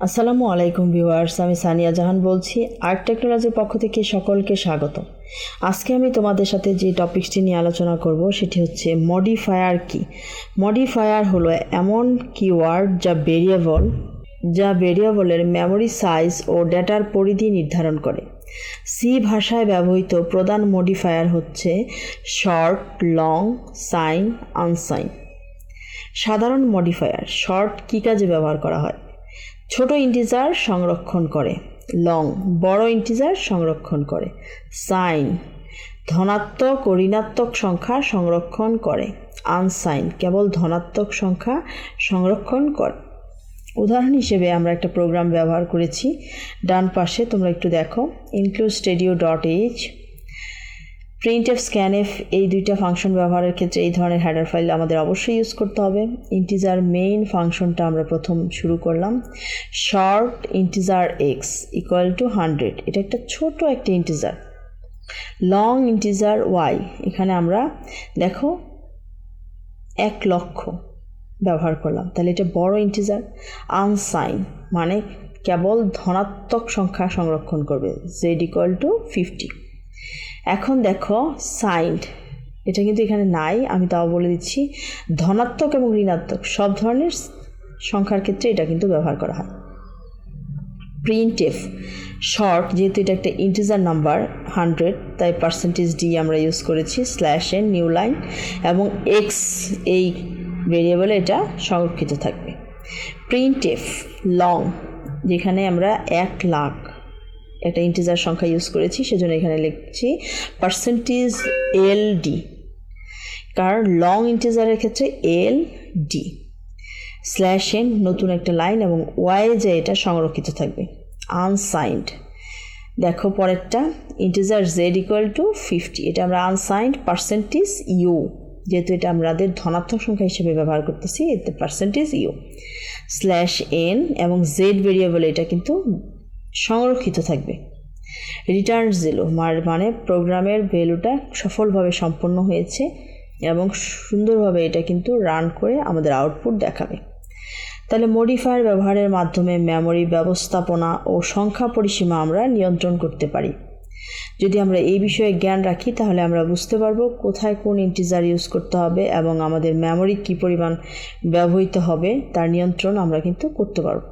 আসসালামু আলাইকুম ভিউয়ার্স, আমি সানিয়া জাহান বলছি আর্ট টেকনোলজির পক্ষ থেকে সকলকে স্বাগত আজকে আমি তোমাদের সাথে যে টপিকসটি নিয়ে আলোচনা করব, সেটি হচ্ছে মডিফায়ার কি? মডিফায়ার হলো এমন কিওয়ার্ড যা ভেরিয়েবল, যা ভেরিয়েবলের মেমরি সাইজ ও ডেটার পরিধি নির্ধারণ করে। সি ভাষায় ব্যবহৃত প্রধান মডিফায়ার হচ্ছে শর্ট, লং, সাইন, আনসাইন। সাধারণ মডিফায়ার, শর্ট কী কাজে ব্যবহার করা হয়? ছোট ইন্টিজার সংরক্ষণ করে। লং, বড় ইন্টিজার সংরক্ষণ করে। সাইন, ধনাত্মক ও ঋণাত্মক সংখ্যা সংরক্ষণ করে। আনসাইন, কেবল ধনাত্মক সংখ্যা সংরক্ষণ করে। উদাহরণ হিসেবে আমরা একটা প্রোগ্রাম ব্যবহার করেছি। ডান পাশে তোমরা একটু দেখো। Include stdio dot h printf scanf এই দুইটা ফাংশন ব্যবহারের ক্ষেত্রে এই ধরনের হেডার ফাইল আমাদের অবশ্যই ইউজ করতে হবে। ইন্টিজার মেইন ফাংশনটা আমরা প্রথম শুরু করলাম। Short integer x equal to hundred এটা একটা ছোট একটা ইন্টিজার লং ইন্টিজার ওয়াই এখানে আমরা, দেখো, এক লক্ষ ব্যবহার করলাম। তাহলে এটা বড় ইন্টিজার আনসাইন মানে কেবল ধনাত্মক সংখ্যা সংরক্ষণ করবে। জেড ইকুয়াল টু ফিফটি এখন দেখো সাইন্ড এটা কিন্তু এখানে নাই, আমি তাও বলে দিচ্ছি। ধনাত্মক এবং ঋণাত্মক, সব ধরনের সংখ্যার ক্ষেত্রে এটা কিন্তু ব্যবহার করা হয়। প্রিন্ট এফ শর্ট যেহেতু এটা একটা ইন্টিজার নাম্বার হান্ড্রেড তাই পার্সেন্টেজ ডি আমরা ইউজ করেছি স্ল্যাশ এন নিউ লাইন এবং এক্স এই ভেরিয়েবলে এটা সংরক্ষিত থাকবে। প্রিন্ট এফ লং যেখানে আমরা এক লাখ একটা ইন্টিজার সংখ্যা ইউজ করেছি, সেজন্য এখানে লিখছি পার্সেন্টেজ এল ডি কারণ লং ইন্টিজারের ক্ষেত্রে এল ডি স্ল্যাশ এন নতুন একটা লাইন এবং ওয়াই যে এটা সংরক্ষিত থাকবে আনসাইন্ড দেখো পরেরটা integer z equal to fifty এটা আমরা আনসাইন্ড পার্সেন্টেজ ইউ যেহেতু এটা আমাদের ধনাত্মক সংখ্যা হিসেবে ব্যবহার করতেছি, এতে পার্সেন্টেজ ইউ স্ল্যাশ এন এবং জেড ভেরিয়েবল এটা কিন্তু সংরক্ষিত থাকবে। রিটার্ন জিরো মানে প্রোগ্রামের ভ্যালুটা সফলভাবে সম্পন্ন হয়েছে এবং সুন্দরভাবে এটা কিন্তু রান করে আমাদের আউটপুট দেখাবে। তাহলে মডিফায়ার ব্যবহারের মাধ্যমে মেমোরি ব্যবস্থাপনা ও সংখ্যা পরিসীমা আমরা নিয়ন্ত্রণ করতে পারি। যদি আমরা এই বিষয়ে জ্ঞান রাখি, তাহলে আমরা বুঝতে পারব কোথায় কোন ইন্টিজার ইউজ করতে হবে এবং আমাদের মেমোরি কী পরিমাণ ব্যবহৃত হবে, তার নিয়ন্ত্রণ আমরা কিন্তু করতে পারব।